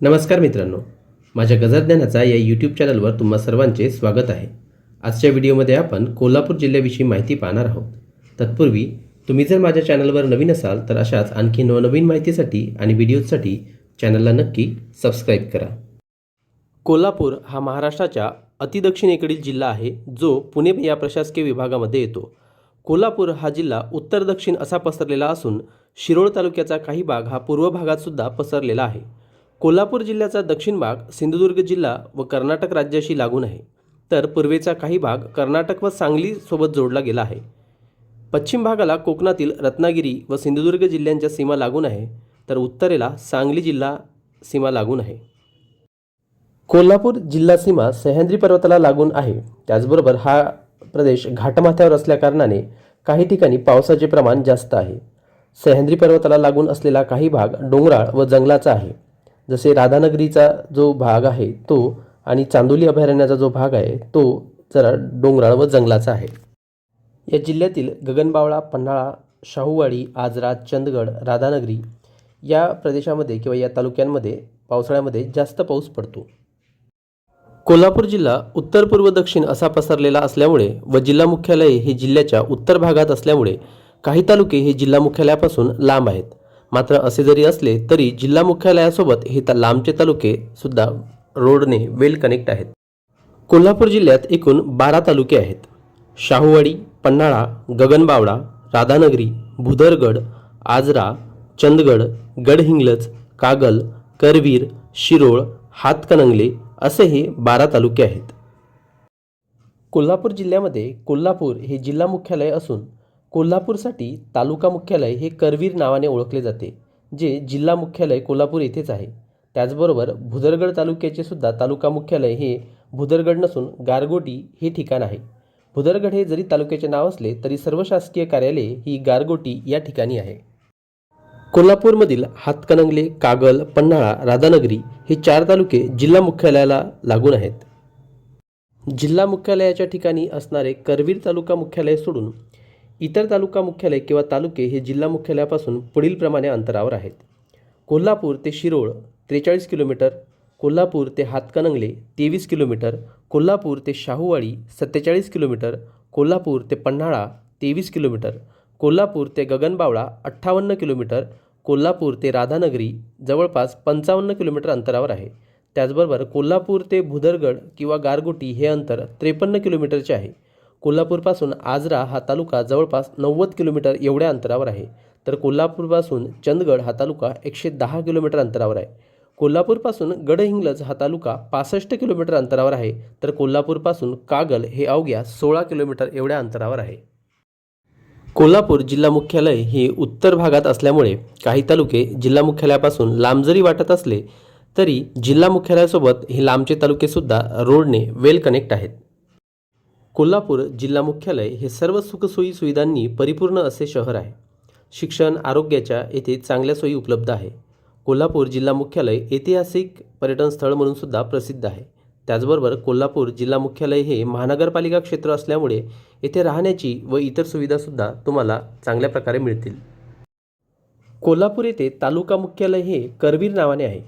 नमस्कार मित्रांनो. माझ्या गजरज्ञानाचा या यूट्यूब चॅनलवर तुम्हा सर्वांचे स्वागत आहे. आजच्या व्हिडिओमध्ये आपण कोल्हापूर जिल्ह्याविषयी माहिती पाहणार आहोत. तत्पूर्वी तुम्ही जर माझ्या चॅनलवर नवीन असाल तर अशाच आणखी नवनवीन माहितीसाठी आणि व्हिडिओजसाठी चॅनलला नक्की सबस्क्राईब करा. कोल्हापूर हा महाराष्ट्राच्या अतिदक्षिणेकडील जिल्हा आहे जो पुणे या प्रशासकीय विभागामध्ये येतो. कोल्हापूर हा जिल्हा उत्तर दक्षिण असा पसरलेला असून शिरोळ तालुक्याचा काही भाग हा पूर्व भागात सुद्धा पसरलेला आहे. कोल्हापूर जिल्ह्याचा दक्षिण भाग सिंधुदुर्ग जिल्हा व कर्नाटक राज्याशी लागून आहे. तर पूर्वेचा काही भाग कर्नाटक व सांगलीसोबत जोडला गेला आहे. पश्चिम भागाला कोकणातील रत्नागिरी व सिंधुदुर्ग जिल्ह्यांच्या सीमा लागून आहे. तर उत्तरेला सांगली जिल्हा सीमा लागून आहे. कोल्हापूर जिल्हा सीमा सह्याद्री पर्वताला लागून आहे. त्याचबरोबर हा प्रदेश घाटमाथ्यावर असल्याकारणाने काही ठिकाणी पावसाचे प्रमाण जास्त आहे. सह्याद्री पर्वताला लागून असलेला काही भाग डोंगराळ व जंगलाचा आहे. जसे राधानगरीचा जो भाग आहे तो आणि चांदोली अभयारण्याचा जो भाग आहे तो जरा डोंगराळ व जंगलाचा आहे. या जिल्ह्यातील गगनबावळा पन्हाळा शाहूवाडी आजरा चंदगड राधानगरी या प्रदेशामध्ये किंवा या तालुक्यांमध्ये पावसाळ्यामध्ये जास्त पाऊस पडतो. कोल्हापूर जिल्हा उत्तर पूर्व दक्षिण असा पसरलेला असल्यामुळे व जिल्हा मुख्यालय हे जिल्ह्याच्या उत्तर भागात असल्यामुळे काही तालुके हे जिल्हा मुख्यालयापासून लांब आहेत. मात्र असे जरी असले तरी जिल्हा मुख्यालयासोबत हे ता लांबचे तालुके सुद्धा रोडने वेल कनेक्ट आहेत. कोल्हापूर जिल्ह्यात एकूण बारा तालुके आहेत. शाहूवाडी पन्हाळा गगनबावडा राधानगरी भुदरगड आजरा चंदगड गडहिंग्लज कागल करवीर शिरोळ हातकणंगले असे हे बारा तालुके आहेत. कोल्हापूर जिल्ह्यामध्ये कोल्हापूर हे जिल्हा मुख्यालय असून कोल्हापूरसाठी तालुका मुख्यालय हे करवीर नावाने ओळखले जाते जे जिल्हा मुख्यालय कोल्हापूर येथेच आहे. त्याचबरोबर भुदरगड तालुक्याचे सुद्धा तालुका मुख्यालय हे भुदरगड नसून गारगोटी हे ठिकाण आहे. भुदरगड हे जरी तालुक्याचे नाव असले तरी सर्व शासकीय कार्यालये ही गारगोटी या ठिकाणी आहे. कोल्हापूरमधील हातकणंगले कागल पन्हाळा राधानगरी हे चार तालुके जिल्हा मुख्यालयाला लागून आहेत. जिल्हा मुख्यालयाच्या ठिकाणी असणारे करवीर तालुका मुख्यालय सोडून इतर तालुका मुख्यालय किंवा तालुके हे जिल्हा मुख्यालयापासून पुढीलप्रमाणे अंतरावर आहेत. कोल्हापूर ते शिरोळ त्रेचाळीस किलोमीटर कोल्हापूर ते हातकणंगले तेवीस किलोमीटर कोल्हापूर ते शाहूवाडी सत्तेचाळीस किलोमीटर कोल्हापूर ते पन्हाळा तेवीस किलोमीटर कोल्हापूर ते गगनबावळा अठ्ठावन्न किलोमीटर कोल्हापूर ते राधानगरी जवळपास पंचावन्न किलोमीटर अंतरावर आहे. त्याचबरोबर कोल्हापूर ते भुदरगड किंवा गारगोटी हे अंतर त्रेपन्न किलोमीटरचे आहे. कोल्हापूरपासून आजरा हा तालुका जवळपास नव्वद किलोमीटर एवढ्या अंतरावर आहे. तर कोल्हापूरपासून चंदगड हा तालुका एकशे दहा किलोमीटर अंतरावर आहे. कोल्हापूरपासून गडहिंग्लज हा तालुका पासष्ट किलोमीटर अंतरावर आहे. तर कोल्हापूरपासून कागल हे अवघ्या सोळा किलोमीटर एवढ्या अंतरावर आहे. कोल्हापूर जिल्हा मुख्यालय हे उत्तर भागात असल्यामुळे काही तालुके जिल्हा मुख्यालयापासून लांब जरी वाटत असले तरी जिल्हा मुख्यालयासोबत हे लांबचे तालुकेसुद्धा रोडने वेल कनेक्ट आहेत. कोल्हापूर जिल्हा मुख्यालय हे सर्व सुखसोयी सुविधांनी परिपूर्ण असे शहर आहे. शिक्षण आरोग्याच्या येथे चांगल्या सोयी उपलब्ध आहे. कोल्हापूर जिल्हा मुख्यालय ऐतिहासिक पर्यटन स्थळ म्हणून सुद्धा प्रसिद्ध आहे. त्याचबरोबर कोल्हापूर जिल्हा मुख्यालय हे महानगरपालिका क्षेत्र असल्यामुळे येथे राहण्याची व इतर सुविधासुद्धा तुम्हाला चांगल्या प्रकारे मिळतील. कोल्हापूर येथे तालुका मुख्यालय हे करवीर नावाने आहे.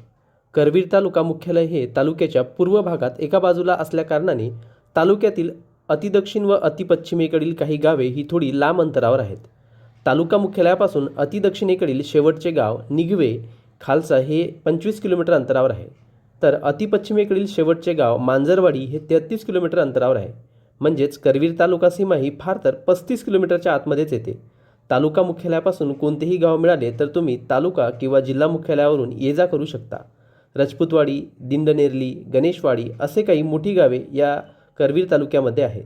करवीर तालुका मुख्यालय हे तालुक्याच्या पूर्व भागात एका बाजूला असल्याकारणाने तालुक्यातील अतिदक्षिण व अतिपश्चिमेकडील काही गावे ही थोडी लांब अंतरावर आहेत. तालुका मुख्यालयापासून अतिदक्षिणेकडील शेवटचे गाव निगवे खालसा हे पंचवीस किलोमीटर अंतरावर आहे. तर अतिपश्चिमेकडील शेवटचे गाव मांजरवाडी हे तेहतीस किलोमीटर अंतरावर आहे. म्हणजेच करवीर तालुका सीमा ही फार तर पस्तीस किलोमीटरच्या आतमध्येच येते. तालुका मुख्यालयापासून कोणतेही गाव मिळाले तर तुम्ही तालुका किंवा जिल्हा मुख्यालयावरून ये जा करू शकता. रजपूतवाडी दिंडनेरली गणेशवाडी असे काही मोठी गावे या करवीर तालुक्यामध्ये आहे.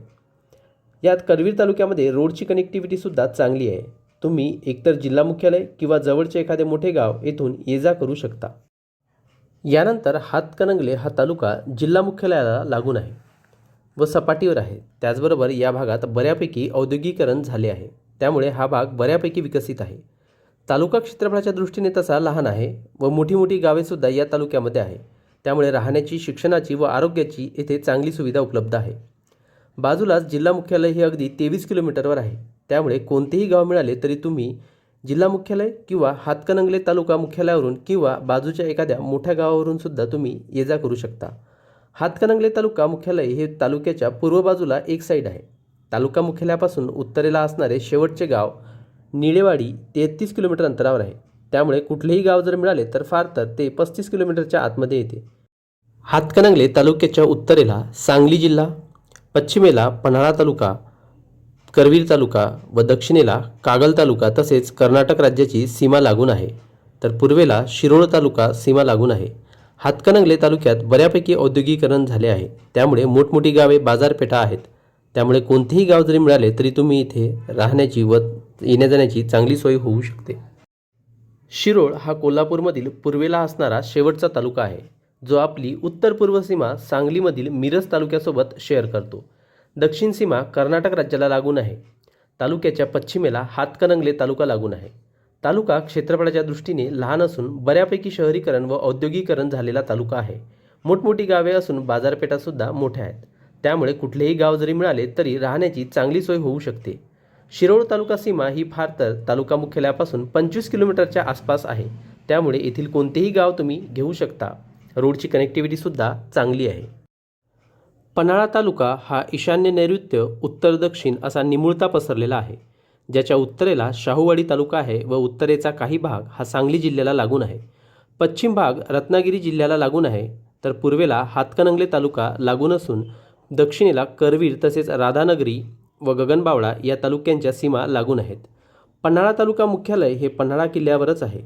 यात करवीर तालुक्यामध्ये रोडची कनेक्टिव्हिटीसुद्धा चांगली आहे. तुम्ही एकतर जिल्हा मुख्यालय किंवा जवळचे एखादे मोठे गाव येथून ये जा करू शकता. यानंतर हातकणंगले हा तालुका जिल्हा मुख्यालयाला लागून आहे व सपाटीवर आहे. त्याचबरोबर या भागात बऱ्यापैकी औद्योगिकरण झाले आहे. त्यामुळे हा भाग बऱ्यापैकी विकसित आहे. तालुका क्षेत्रफळाच्या दृष्टीने तसा लहान आहे व मोठी मोठी गावेसुद्धा या तालुक्यामध्ये आहे. त्यामुळे राहण्याची शिक्षणाची व आरोग्याची येथे चांगली सुविधा उपलब्ध आहे. बाजूलाच जिल्हा मुख्यालय हे अगदी तेवीस किलोमीटरवर आहे. त्यामुळे कोणतेही गाव मिळाले तरी तुम्ही जिल्हा मुख्यालय किंवा हातकणंगले तालुका मुख्यालयावरून किंवा बाजूच्या एखाद्या मोठ्या गावावरून सुद्धा तुम्ही ये जा करू शकता. हातकणंगले तालुका मुख्यालय हे तालुक्याच्या पूर्व बाजूला एक साईड आहे. तालुका मुख्यालयापासून उत्तरेला असणारे शेवटचे गाव निळेवाडी तेहतीस किलोमीटर अंतरावर आहे. त्यामुळे कुठलेही गाव जर मिळाले तर फार तर ते पस्तीस किलोमीटरच्या आतमध्ये येते. हातकणंगले तालुक्याच्या उत्तरेला सांगली जिल्हा पश्चिमेला पन्हाळा तालुका करवीर तालुका व दक्षिणेला कागल तालुका तसेच कर्नाटक राज्याची सीमा लागून आहे. तर पूर्वेला शिरोळ तालुका सीमा लागून आहे. हातकणंगले तालुक्यात बऱ्यापैकी औद्योगिकरण झाले आहे. त्यामुळे मोठमोठी गावे बाजारपेठा आहेत. त्यामुळे कोणतेही गाव जरी मिळाले तरी तुम्ही इथे राहण्याची व येण्याजाण्याची चांगली सोय होऊ शकते. शिरोळ हा कोल्हापूरमधील पूर्वेला असणारा शेवटचा तालुका आहे. जो आपली उत्तर पूर्व सीमा सांगलीमधील मिरज तालुक्यासोबत शेअर करतो. दक्षिण सीमा कर्नाटक राज्याला लागून आहे. तालुक्याच्या पश्चिमेला हातकणंगले तालुका लागून आहे. तालुका क्षेत्रफळाच्या दृष्टीने लहान असून बऱ्यापैकी शहरीकरण व औद्योगिकरण झालेला तालुका आहे. मोठमोठी गावे असून बाजारपेठासुद्धा मोठ्या आहेत. त्यामुळे कुठलेही गाव जरी मिळाले तरी राहण्याची चांगली सोय होऊ शकते. शिरोळ तालुका सीमा ही फार तर तालुका मुख्यालयापासून पंचवीस किलोमीटरच्या आसपास आहे. त्यामुळे येथील कोणतेही गाव तुम्ही घेऊ शकता. रोडची कनेक्टिव्हिटीसुद्धा चांगली आहे. पन्हाळा तालुका हा ईशान्य नैऋत्य उत्तर दक्षिण असा निमुळता पसरलेला आहे ज्याच्या उत्तरेला शाहूवाडी तालुका आहे व उत्तरेचा काही भाग हा सांगली जिल्ह्याला लागून आहे. पश्चिम भाग रत्नागिरी जिल्ह्याला लागून आहे तर पूर्वेला हातकणंगले तालुका लागून असून दक्षिणेला करवीर तसेच राधानगरी व गगनबावळा या तालुक्यांच्या सीमा लागून आहेत. पन्हाळा तालुका मुख्यालय हे पन्हाळा किल्ल्यावरच आहे.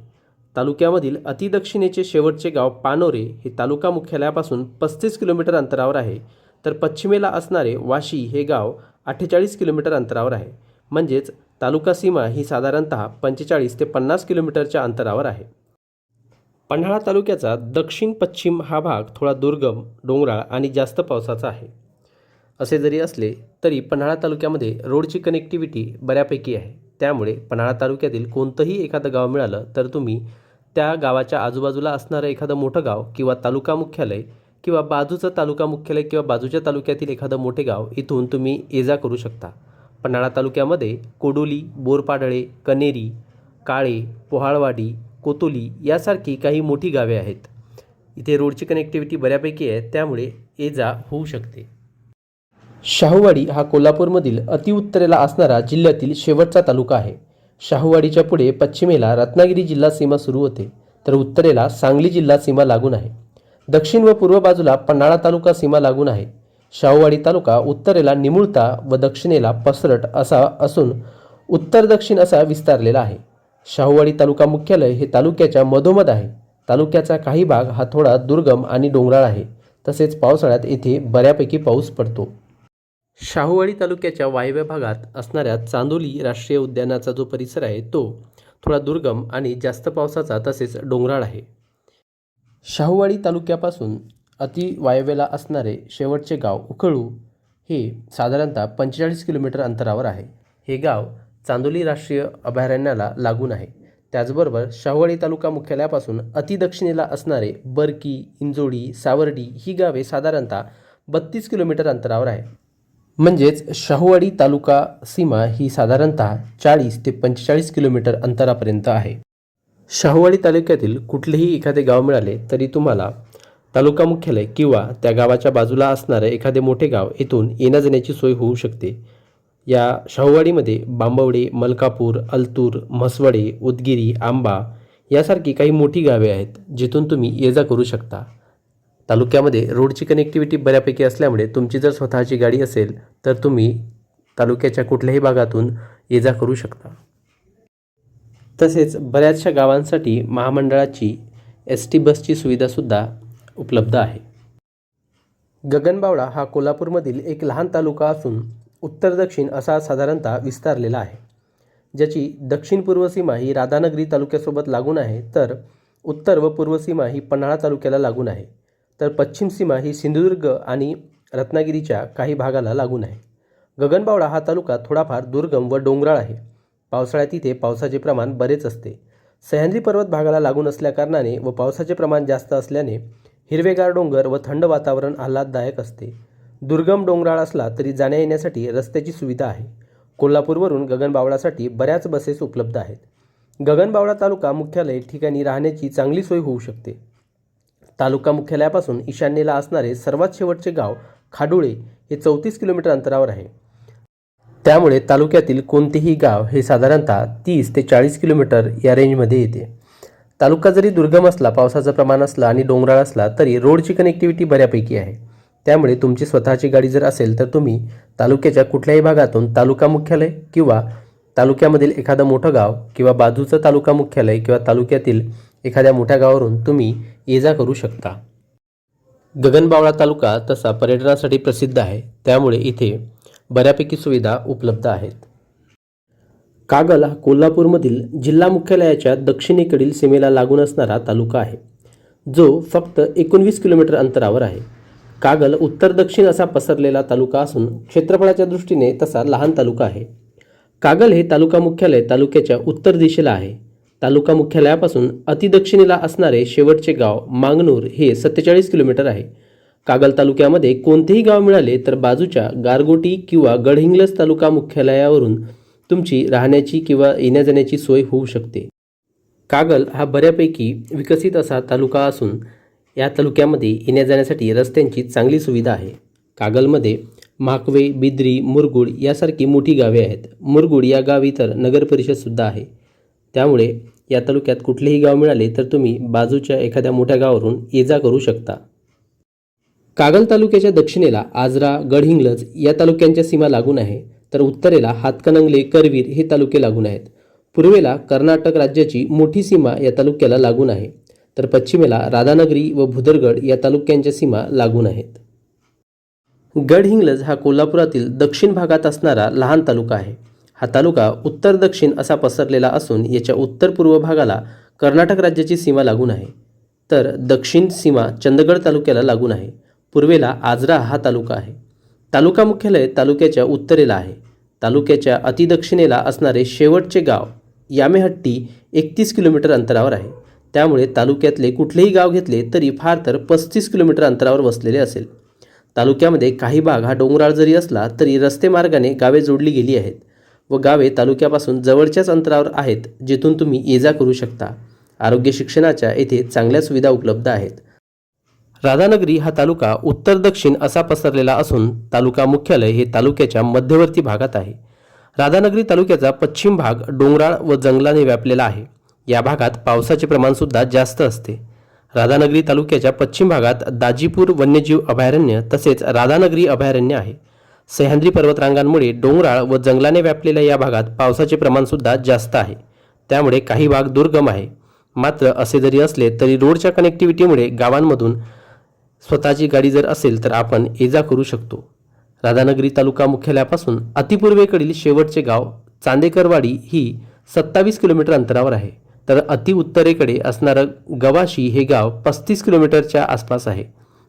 तालुक्यामधील अतिदक्षिणेचे शेवटचे गाव पानोरे हे तालुका मुख्यालयापासून पस्तीस किलोमीटर अंतरावर आहे. तर पश्चिमेला असणारे वाशी हे गाव अठ्ठेचाळीस किलोमीटर अंतरावर आहे. म्हणजेच तालुका सीमा ही साधारणतः पंचेचाळीस ते पन्नास किलोमीटरच्या अंतरावर आहे. पन्हाळा तालुक्याचा दक्षिण पश्चिम हा भाग थोडा दुर्गम डोंगराळ आणि जास्त पावसाचा आहे. असे जरी असले तरी पन्हाळा तालुक्यामध्ये रोडची कनेक्टिव्हिटी बऱ्यापैकी आहे. त्यामुळे पन्हाळा तालुक्यातील कोणतंही एखादं गाव मिळालं तर तुम्ही त्या गावाच्या आजूबाजूला असणारं एखादं मोठं गाव किंवा तालुका मुख्यालय किंवा बाजूचं तालुका मुख्यालय किंवा बाजूच्या तालुक्यातील एखादं मोठे गाव इथून तुम्ही ये जा करू शकता. पन्हाळा तालुक्यामध्ये कोडोली बोरपाडळे कनेरी काळे पोहाळवाडी कोतोली यासारखी काही मोठी गावे आहेत. इथे रोडची कनेक्टिव्हिटी बऱ्यापैकी आहे त्यामुळे ये जा होऊ शकते. शाहूवाडी हा कोल्हापूरमधील अतिउत्तरेला असणारा जिल्ह्यातील शेवटचा तालुका आहे. शाहूवाडीच्या पुढे पश्चिमेला रत्नागिरी जिल्हा सीमा सुरू होते तर उत्तरेला सांगली जिल्हा सीमा लागून आहे. दक्षिण व पूर्व बाजूला पन्हाळा तालुका सीमा लागून आहे. शाहूवाडी तालुका उत्तरेला निमुळता व दक्षिणेला पसरट असा असून उत्तर दक्षिण असा विस्तारलेला आहे. शाहूवाडी तालुका मुख्यालय हे तालुक्याच्या मधोमध आहे. तालुक्याचा काही भाग हा थोडा दुर्गम आणि डोंगराळ आहे. तसेच पावसाळ्यात येथे बऱ्यापैकी पाऊस पडतो. शाहूवाडी तालुक्याच्या वायव्य भागात असणाऱ्या चांदोली राष्ट्रीय उद्यानाचा जो परिसर आहे तो थोडा दुर्गम आणि जास्त पावसाचा तसेच डोंगराळ आहे. शाहूवाडी तालुक्यापासून अति वायव्येला असणारे शेवटचे गाव उखळू हे साधारणतः पंचेचाळीस किलोमीटर अंतरावर आहे. हे गाव चांदोली राष्ट्रीय अभयारण्याला लागून आहे. त्याचबरोबर शाहूवाडी तालुका मुख्यालयापासून अतिदक्षिणेला असणारे बरकी इंजोडी सावर्डी ही गावे साधारणतः बत्तीस किलोमीटर अंतरावर आहे. म्हणजेच शाहूवाडी तालुका सीमा ही साधारणतः चाळीस ते पंचेचाळीस किलोमीटर अंतरापर्यंत आहे. शाहूवाडी तालुक्यातील कुठलेही एखादे गाव मिळाले तरी तुम्हाला तालुका मुख्यालय किंवा त्या गावाच्या बाजूला असणारे एखादे मोठे गाव येथून येण्या जाण्याची सोय होऊ शकते. या शाहूवाडीमध्ये बांबवडे मलकापूर अल्तूर म्हसवडे उदगिरी आंबा यासारखी काही मोठी गावे आहेत जिथून तुम्ही ये जा करू शकता. तालुक्यामध्ये रोडची कनेक्टिव्हिटी बऱ्यापैकी असल्यामुळे तुमची जर स्वतःची गाडी असेल तर तुम्ही तालुक्याच्या कुठल्याही भागातून ये जा करू शकता. तसेच बऱ्याचशा गावांसाठी महामंडळाची एस टी बसची सुविधासुद्धा उपलब्ध आहे. गगनबावडा हा कोल्हापूरमधील एक लहान तालुका असून उत्तर दक्षिण असा साधारणतः विस्तारलेला आहे. ज्याची दक्षिण पूर्व सीमा ही राधानगरी तालुक्यासोबत लागून आहे तर उत्तर व पूर्व सीमा ही पन्हाळा तालुक्याला लागून आहे. तर पश्चिम सीमा ही सिंधुदुर्ग आणि रत्नागिरीच्या काही भागाला लागून आहे. गगनबावळा हा तालुका थोडाफार दुर्गम व डोंगराळ आहे. पावसाळ्यात इथे पावसाचे प्रमाण बरेच असते. सह्याद्री पर्वत भागाला लागून असल्याकारणाने व पावसाचे प्रमाण जास्त असल्याने हिरवेगार डोंगर व थंड वातावरण आल्हाददायक असते. दुर्गम डोंगराळ असला तरी जाण्या येण्यासाठी रस्त्याची सुविधा आहे. कोल्हापूरवरून गगनबावळासाठी बऱ्याच बसेस उपलब्ध आहेत. गगनबावडा तालुका मुख्यालय ठिकाणी राहण्याची चांगली सोय होऊ शकते. तालुका मुख्यालयापासून ईशान्येला असणारे सर्वात शेवटचे गाव खाडोळे हे चौतीस किलोमीटर अंतरावर आहे. त्यामुळे तालुक्यातील कोणतेही गाव हे साधारणतः तीस ते चाळीस किलोमीटर या रेंजमध्ये येते. तालुका जरी दुर्गम असला पावसाचं प्रमाण असलं आणि डोंगराळ असला तरी रोडची कनेक्टिव्हिटी बऱ्यापैकी आहे. त्यामुळे तुमची स्वतःची गाडी जर असेल तर तुम्ही तालुक्याच्या कुठल्याही भागातून तालुका मुख्यालय किंवा तालुक्यामधील एखादं मोठं गाव किंवा बाजूचं तालुका मुख्यालय किंवा तालुक्यातील एखाद्या मोठ्या गावावरून तुम्ही ये जा करू शकता. गगनबावळा तालुका तसा पर्यटनासाठी प्रसिद्ध आहे. त्यामुळे इथे बऱ्यापैकी सुविधा उपलब्ध आहेत. कागल हा कोल्हापूरमधील जिल्हा मुख्यालयाच्या दक्षिणेकडील सीमेला लागून असणारा तालुका आहे. जो फक्त एकोणवीस किलोमीटर अंतरावर आहे. कागल उत्तर दक्षिण असा पसरलेला तालुका असून क्षेत्रफळाच्या दृष्टीने तसा लहान तालुका आहे. कागल हे तालुका मुख्यालय तालुक्याच्या उत्तर दिशेला आहे. तालुका मुख्यालयापासून अतिदक्षिणेला असणारे शेवटचे गाव मांगनूर हे सत्तेचाळीस किलोमीटर आहे. कागल तालुक्यामध्ये कोणतेही गाव मिळाले तर बाजूच्या गारगोटी किंवा गडहिंग्लज तालुका मुख्यालयावरून तुमची राहण्याची किंवा येण्या जाण्याची सोय होऊ शकते. कागल हा बऱ्यापैकी विकसित असा तालुका असून या तालुक्यामध्ये येण्या जाण्यासाठी रस्त्यांची चांगली सुविधा आहे. कागलमध्ये माकवे बिद्री मुरगुड यासारखी मोठी गावे आहेत. मुरगुड या गावी तर नगर परिषदसुद्धा आहे. त्यामुळे या तालुक्यात कुठलेही गाव मिळाले तर तुम्ही बाजूच्या एखाद्या मोठ्या गावावरून ये जा करू शकता. कागल तालुक्याच्या दक्षिणेला आजरा गडहिंग्लज या तालुक्यांच्या सीमा लागून आहे. तर उत्तरेला हातकणंगले करवीर हे तालुके लागून आहेत. पूर्वेला कर्नाटक राज्याची मोठी सीमा या तालुक्याला लागून आहे. तर पश्चिमेला राधानगरी व भुदरगड या तालुक्यांच्या सीमा लागून आहेत. गडहिंग्लज हा कोल्हापुरातील दक्षिण भागात असणारा लहान तालुका आहे. हा तालुका उत्तर दक्षिण असा पसरलेला असून याच्या उत्तर पूर्व भागाला कर्नाटक राज्याची सीमा लागून आहे. तर दक्षिण सीमा चंदगड तालुक्याला लागून आहे. पूर्वेला आजरा हा तालुका आहे. तालुका मुख्यालय तालुक्याच्या उत्तरेला आहे. तालुक्याच्या अतिदक्षिणेला असणारे शेवटचे गाव यामेहट्टी एकतीस किलोमीटर अंतरावर आहे. त्यामुळे तालुक्यातले कुठलेही गाव घेतले तरी फार तर पस्तीस किलोमीटर अंतरावर वसलेले असेल. तालुक्यामध्ये काही भाग हा डोंगराळ जरी असला तरी रस्ते मार्गाने गावे जोडली गेली आहेत. व गावे तालुक्यापासून जवळच्याच अंतरावर आहेत जिथून तुम्ही ये जा करू शकता. आरोग्य शिक्षणाच्या येथे चांगल्या सुविधा उपलब्ध आहेत. राधानगरी हा तालुका उत्तर दक्षिण असा पसरलेला असून तालुका मुख्यालय हे तालुक्याच्या मध्यवर्ती भागात आहे. राधानगरी तालुक्याचा पश्चिम भाग डोंगराळ व जंगलाने व्यापलेला आहे. या भागात पावसाचे प्रमाणसुद्धा जास्त असते. राधानगरी तालुक्याच्या पश्चिम भागात दाजीपूर वन्यजीव अभयारण्य तसेच राधानगरी अभयारण्य आहे. सह्याद्री पर्वतरांगांमुळे डोंगराळ व जंगलाने व्यापलेल्या या भागात पावसाचे प्रमाणसुद्धा जास्त आहे. त्यामुळे काही भाग दुर्गम आहे. मात्र असे जरी असले तरी रोडच्या कनेक्टिव्हिटीमुळे गावांमधून स्वतःची गाडी जर असेल तर आपण ये जा करू शकतो. राधानगरी तालुका मुख्यालयापासून अतिपूर्वेकडील शेवटचे गाव चांदेकरवाडी ही सत्तावीस किलोमीटर अंतरावर आहे. तर अतिउत्तरेकडे असणारं गवाशी हे गाव पस्तीस किलोमीटरच्या आसपास आहे.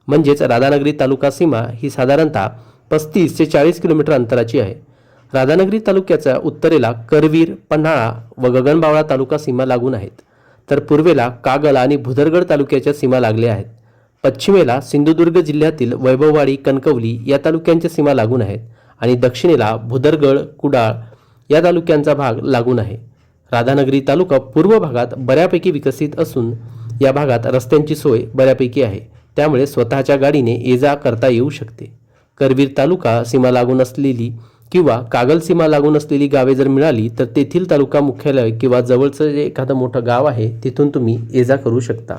म्हणजेच राधानगरी तालुका सीमा ही साधारणतः पस्तीस ते चाळीस किलोमीटर अंतराची आहे. राधानगरी तालुक्याच्या उत्तरेला करवीर पन्हाळा व गगनबावळा तालुका सीमा लागून आहेत. तर पूर्वेला कागल आणि भुदरगड तालुक्याच्या सीमा लागल्या आहेत. पश्चिमेला सिंधुदुर्ग जिल्ह्यातील वैभववाडी कणकवली या तालुक्यांच्या सीमा लागून आहेत आणि दक्षिणेला भुदरगड कुडाळ या तालुक्यांचा भाग लागून आहे. राधानगरी तालुका पूर्व भागात बऱ्यापैकी विकसित असून या भागात रस्त्यांची सोय बऱ्यापैकी आहे. त्यामुळे स्वतःच्या गाडीने ये जा करता येऊ शकते. करवीर तालुका सीमा लागून असलेली किंवा कागल सीमा लागून असलेली गावे जर मिळाली तर तेथील तालुका मुख्यालय किंवा जवळचं जे एखादं मोठं गाव आहे तिथून तुम्ही ये जा करू शकता.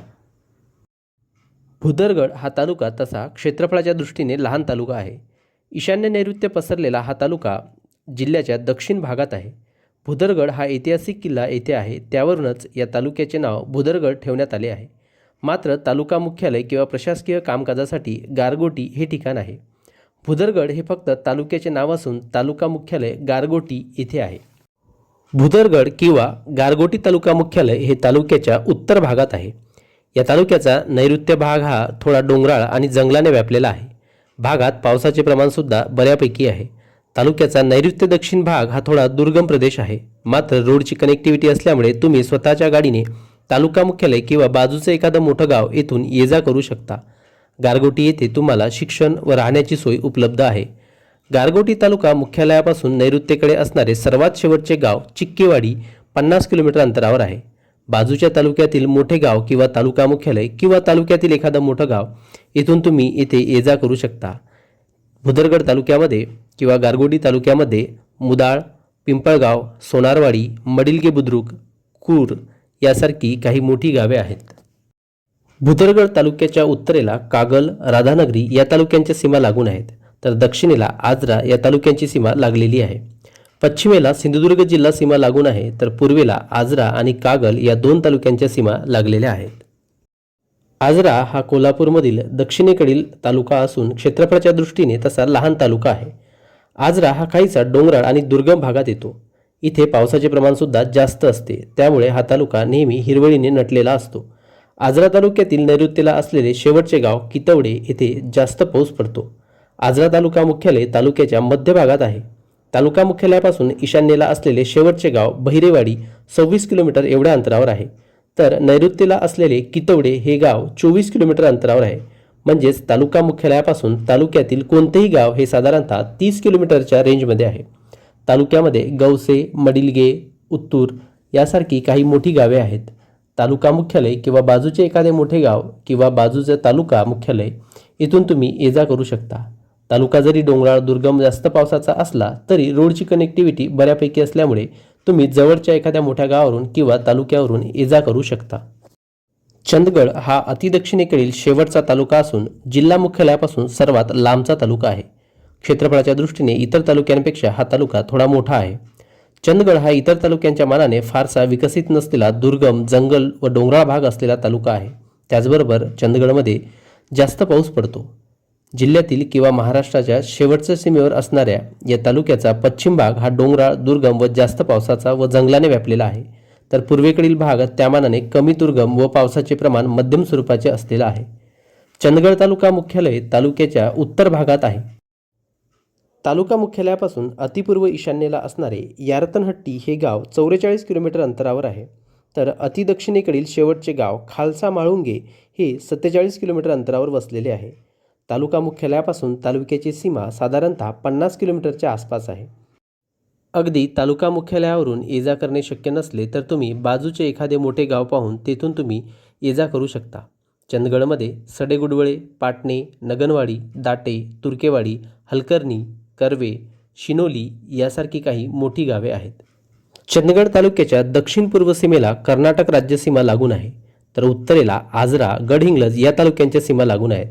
भुदरगड हा तालुका तसा क्षेत्रफळाच्या दृष्टीने लहान तालुका आहे. ईशान्य नैऋत्य पसरलेला हा तालुका जिल्ह्याच्या दक्षिण भागात आहे. भुदरगड हा ऐतिहासिक किल्ला येथे आहे त्यावरूनच या तालुक्याचे नाव भुदरगड ठेवण्यात आले आहे. मात्र तालुका मुख्यालय किंवा प्रशासकीय कामकाजासाठी गारगोटी हे ठिकाण आहे. भुदरगड हे फक्त तालुक्याचे नाव असून तालुका मुख्यालय गारगोटी येथे आहे. भुदरगड किंवा गारगोटी तालुका मुख्यालय हे तालुक्याच्या उत्तर भागात आहे. या तालुक्याचा नैऋत्य भाग हा थोडा डोंगराळ आणि जंगलाने व्यापलेला आहे. भागात पावसाचे प्रमाणसुद्धा बऱ्यापैकी आहे. तालुक्याचा नैऋत्य दक्षिण भाग हा थोडा दुर्गम प्रदेश आहे. मात्र रोडची कनेक्टिव्हिटी असल्यामुळे तुम्ही स्वतःच्या गाडीने तालुका मुख्यालय किंवा बाजूचं एखादं मोठं गाव येथून ये जा करू शकता. गारगोटी येथे तुम्हाला शिक्षण व राहण्याची सोय उपलब्ध आहे. गारगोटी तालुका मुख्यालयापासून नैऋत्येकडे असणारे सर्वात शेवटचे गाव चिक्केवाडी पन्नास किलोमीटर अंतरावर आहे. बाजूच्या तालुक्यातील मोठे गाव किंवा तालुका मुख्यालय किंवा तालुक्यातील एखादं मोठं गाव इथून तुम्ही इथे ये जा करू शकता. भुदरगड तालुक्यामध्ये किंवा गारगोटी तालुक्यामध्ये मुदाळ पिंपळगाव सोनारवाडी मडिलगे बुद्रुक कूर यासारखी काही मोठी गावे आहेत. भुदरगड तालुक्याच्या उत्तरेला कागल राधानगरी या तालुक्यांच्या सीमा लागून आहेत. तर दक्षिणेला आजरा या तालुक्यांची सीमा लागलेली आहे. पश्चिमेला सिंधुदुर्ग जिल्हा सीमा लागून आहे तर पूर्वेला आजरा आणि कागल या दोन तालुक्यांच्या सीमा लागलेल्या आहेत. आजरा हा कोल्हापूरमधील दक्षिणेकडील तालुका असून क्षेत्रफळाच्या दृष्टीने तसा लहान तालुका आहे. आजरा हा काहीसा डोंगराळ आणि दुर्गम भागात येतो. इथे पावसाचे प्रमाण सुद्धा जास्त असते. त्यामुळे हा तालुका नेहमी हिरवळीने नटलेला असतो. आजरा तालुक्यातील नैऋत्येला असलेले शेवटचे गाव कितवडे येथे जास्त पाऊस पडतो. आजरा तालुका मुख्यालय तालुक्याच्या मध्यभागात आहे. तालुका मुख्यालयापासून ईशान्येला असलेले शेवटचे गाव बहिरेवाडी सव्वीस किलोमीटर एवढ्या अंतरावर आहे. तर नैऋत्येला असलेले कितवडे हे गाव चोवीस किलोमीटर अंतरावर आहे. म्हणजेच तालुका मुख्यालयापासून तालुक्यातील कोणतेही गाव हे साधारणतः तीस किलोमीटरच्या रेंजमध्ये आहे. तालुक्यामध्ये गौसे मडिलगे उत्तूर यासारखी काही मोठी गावे आहेत. तालुका मुख्यालय किंवा बाजूचे एखादे मोठे गाव किंवा बाजूचे तालुका मुख्यालय इथून तुम्ही ये जा करू शकता. तालुका जरी डोंगराळ दुर्गम जास्त पावसाचा असला तरी रोडची कनेक्टिव्हिटी बऱ्यापैकी असल्यामुळे तुम्ही जवळच्या एखाद्या मोठ्या गावावरून किंवा तालुक्यावरून ये जा करू शकता. चंदगड हा अतिदक्षिणेकडील शेवटचा तालुका असून जिल्हा मुख्यालयापासून सर्वात लांबचा तालुका आहे. क्षेत्रफळाच्या दृष्टीने इतर तालुक्यांपेक्षा हा तालुका थोडा मोठा आहे. चंदगड हा इतर तालुक्यांच्या मानाने फारसा विकसित नसलेला दुर्गम जंगल व डोंगराळ भाग असलेला तालुका आहे. त्याचबरोबर चंदगडमध्ये जास्त पाऊस पडतो. जिल्ह्यातील किंवा महाराष्ट्राच्या शेवटच्या सीमेवर असणाऱ्या या तालुक्याचा पश्चिम भाग हा डोंगराळ दुर्गम व जास्त पावसाचा व जंगलाने व्यापलेला आहे. तर पूर्वेकडील भाग त्यामानाने कमी दुर्गम व पावसाचे प्रमाण मध्यम स्वरूपाचे असलेला आहे. चंदगड तालुका मुख्यालय तालुक्याच्या उत्तर भागात आहे. तालुका मुख्यालयापासून अतिपूर्व ईशान्येला असणारे यारतनहट्टी हे गाव चौवेचाळीस किलोमीटर अंतरावर आहे. तर अतिदक्षिणेकडील शेवटचे गाव खालसा माळुंगे हे सत्तेचाळीस किलोमीटर अंतरावर वसलेले आहे. तालुका मुख्यालयापासून तालुक्याची सीमा साधारणतः पन्नास किलोमीटरच्या आसपास आहे. अगदी तालुका मुख्यालयावरून ये जा करणे शक्य नसले तर तुम्ही बाजूचे एखादे मोठे गाव पाहून तेथून तुम्ही ये जा करू शकता. चंदगडमध्ये सडेगुडवळे पाटणे नगनवाडी दाटे तुर्केवाडी हलकर्णी कर्वे शिनोली यासारखी काही मोठी गावे आहेत. चंदगड तालुक्याच्या दक्षिण पूर्व सीमेला कर्नाटक राज्य सीमा लागून आहे. तर उत्तरेला आजरा गडहिंग्लज या तालुक्यांच्या सीमा लागून आहेत.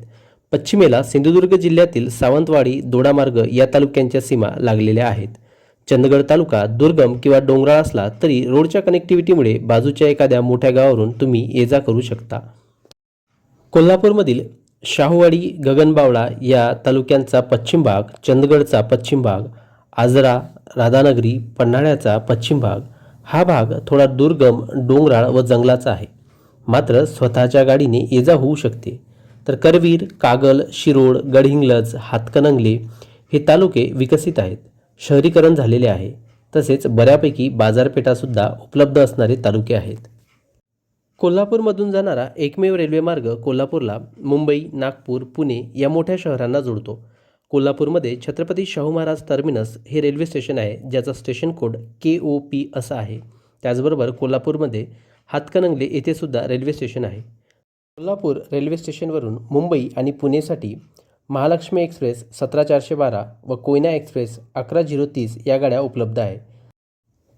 पश्चिमेला सिंधुदुर्ग जिल्ह्यातील सावंतवाडी दोडामार्ग या तालुक्यांच्या सीमा लागलेल्या आहेत. चंदगड तालुका दुर्गम किंवा डोंगराळ असला तरी रोडच्या कनेक्टिव्हिटीमुळे बाजूच्या एखाद्या मोठ्या गावावरून तुम्ही ये जा करू शकता. कोल्हापूरमधील शाहूवाडी गगनबावळा या तालुक्यांचा पश्चिम भाग चंदगडचा पश्चिम भाग आजरा राधानगरी पन्हाळ्याचा पश्चिम भाग. हा भाग थोडा दुर्गम डोंगराळ व जंगलाचा आहे. मात्र स्वतःच्या गाडीने ये जा होऊ शकते. तर करवीर कागल शिरोड गडहिंग्लज हातकणंगले हे तालुके विकसित आहेत. शहरीकरण झालेले आहे. तसेच बऱ्यापैकी बाजारपेठासुद्धा उपलब्ध असणारे तालुके आहेत. कोल्हापूरमधून जाणारा एकमेव रेल्वे मार्ग कोल्हापूरला मुंबई नागपूर पुणे या मोठ्या शहरांना जोडतो. कोल्हापूरमध्ये छत्रपती शाहू महाराज टर्मिनस हे रेल्वे स्टेशन आहे ज्याचा station code K O P असा आहे. त्याचबरोबर कोल्हापूरमध्ये हातकणंगले येथे सुद्धा रेल्वे स्टेशन आहे. कोल्हापूर रेल्वे स्टेशनवरून मुंबई आणि पुणेसाठी महालक्ष्मी एक्सप्रेस सतरा चारशे बारा व कोयना एक्सप्रेस अकरा झिरो तीस या गाड्या उपलब्ध आहे.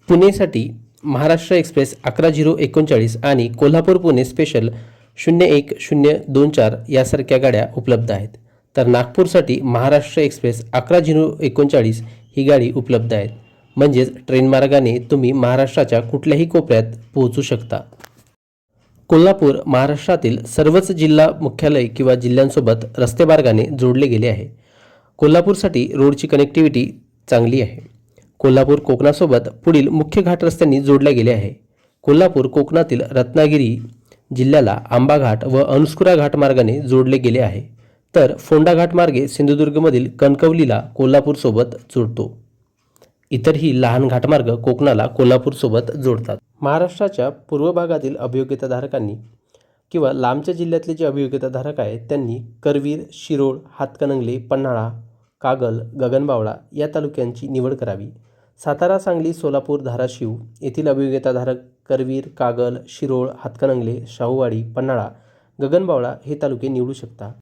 पुणेसाठी महाराष्ट्र एक्सप्रेस अकरा झिरो एकोणचाळीस आणि कोल्हापूर पुणे स्पेशल शून्य एक शून्य दोन चार यासारख्या गाड्या उपलब्ध आहेत. तर नागपूरसाठी महाराष्ट्र एक्सप्रेस अकरा झिरो एकोणचाळीस ही गाडी उपलब्ध आहेत. म्हणजेच ट्रेन मार्गाने तुम्ही महाराष्ट्राच्या कुठल्याही कोपऱ्यात पोहोचू शकता. कोल्हापूर महाराष्ट्रातील सर्वच जिल्हा मुख्यालय किंवा जिल्ह्यांसोबत रस्ते मार्गाने जोडले गेले आहे. कोल्हापूरसाठी रोडची कनेक्टिव्हिटी चांगली आहे. कोल्हापूर कोकणासोबत पुढील मुख्य घाट रस्त्यांनी जोडले गेले आहे. कोल्हापूर कोकणातील रत्नागिरी जिल्ह्याला आंबा घाट व अनुस्कुरा घाट मार्गाने जोडले गेले आहे. तर फोंडा घाट मार्गे सिंधुदुर्गमधील कणकवलीला कोल्हापूरसोबत जोडतो. इतरही लहान घाटमार्ग कोकणाला कोल्हापूरसोबत जोडतात. महाराष्ट्राच्या पूर्व भागातील अभियोग्यताधारकांनी किंवा लांबच्या जिल्ह्यातले जे अभियोग्यताधारक आहेत त्यांनी करवीर शिरोळ हातकणंगले पन्हाळा कागल गगनबावळा या तालुक्यांची निवड करावी. सातारा सांगली सोलापूर धाराशिव येथील अभियोग्यताधारक करवीर कागल शिरोळ हातकणंगले शाहूवाडी पन्हाळा गगनबावळा हे तालुके निवडू शकता.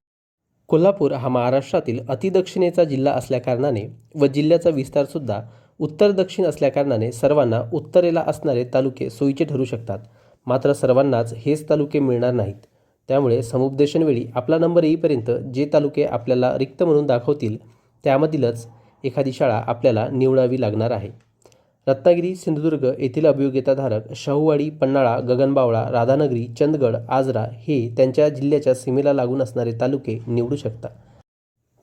कोल्हापूर हा महाराष्ट्रातील अतिदक्षिणेचा जिल्हा असल्याकारणाने व जिल्ह्याचा विस्तारसुद्धा उत्तर दक्षिण असल्याकारणाने सर्वांना उत्तरेला असणारे तालुके सोयीचे ठरू शकतात. मात्र सर्वांनाच हेच तालुके मिळणार नाहीत. त्यामुळे समुपदेशनवेळी आपला नंबर येईपर्यंत जे तालुके आपल्याला रिक्त म्हणून दाखवतील त्यामधीलच एखादी शाळा आपल्याला निवडावी लागणार आहे. रत्नागिरी सिंधुदुर्ग येथील अभियोग्यताधारक शाहूवाडी पन्हाळा गगनबावळा राधानगरी चंदगड आजरा हे त्यांच्या जिल्ह्याच्या सीमेला लागून असणारे तालुके निवडू शकता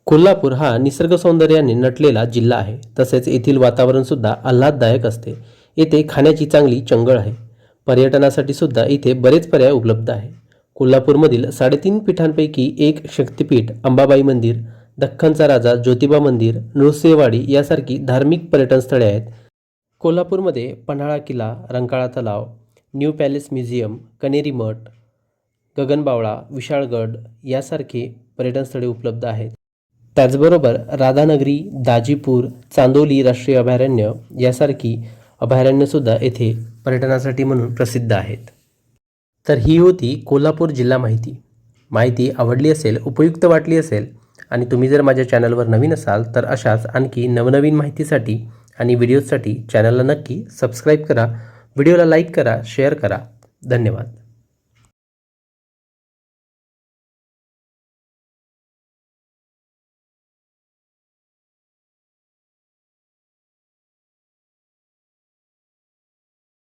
कोल्हापूर हा निसर्ग सौंदर्याने नटलेला जिल्हा आहे. तसेच येथील वातावरणसुद्धा आल्हाददायक असते. येथे खाण्याची चांगली चंगळ आहे. पर्यटनासाठी सुद्धा इथे बरेच पर्याय उपलब्ध आहे. कोल्हापूरमधील साडेतीन पीठांपैकी एक शक्तिपीठ अंबाबाई मंदिर दख्खनचा राजा ज्योतिबा मंदिर नृसिंहवाडी यासारखी धार्मिक पर्यटन स्थळे आहेत. कोल्हापूरमध्ये पन्हाळा किल्ला रंकाळा तलाव new palace museum Kaneri Math Gaganbawda Vishalgad यासारखे पर्यटनस्थळे उपलब्ध आहेत. त्याचबरोबर राधानगरी दाजीपूर चांदोली राष्ट्रीय अभयारण्य यासारखी अभयारण्यसुद्धा येथे पर्यटनासाठी म्हणून प्रसिद्ध आहेत. तर ही होती कोल्हापूर जिल्हा माहिती. माहिती आवडली असेल उपयुक्त वाटली असेल आणि तुम्ही जर माझ्या चॅनलवर नवीन असाल तर अशाच आणखी नवनवीन माहितीसाठी आणि व्हिडिओजसाठी चॅनलला नक्की सबस्क्राईब करा. व्हिडिओला लाईक करा शेअर करा. धन्यवाद.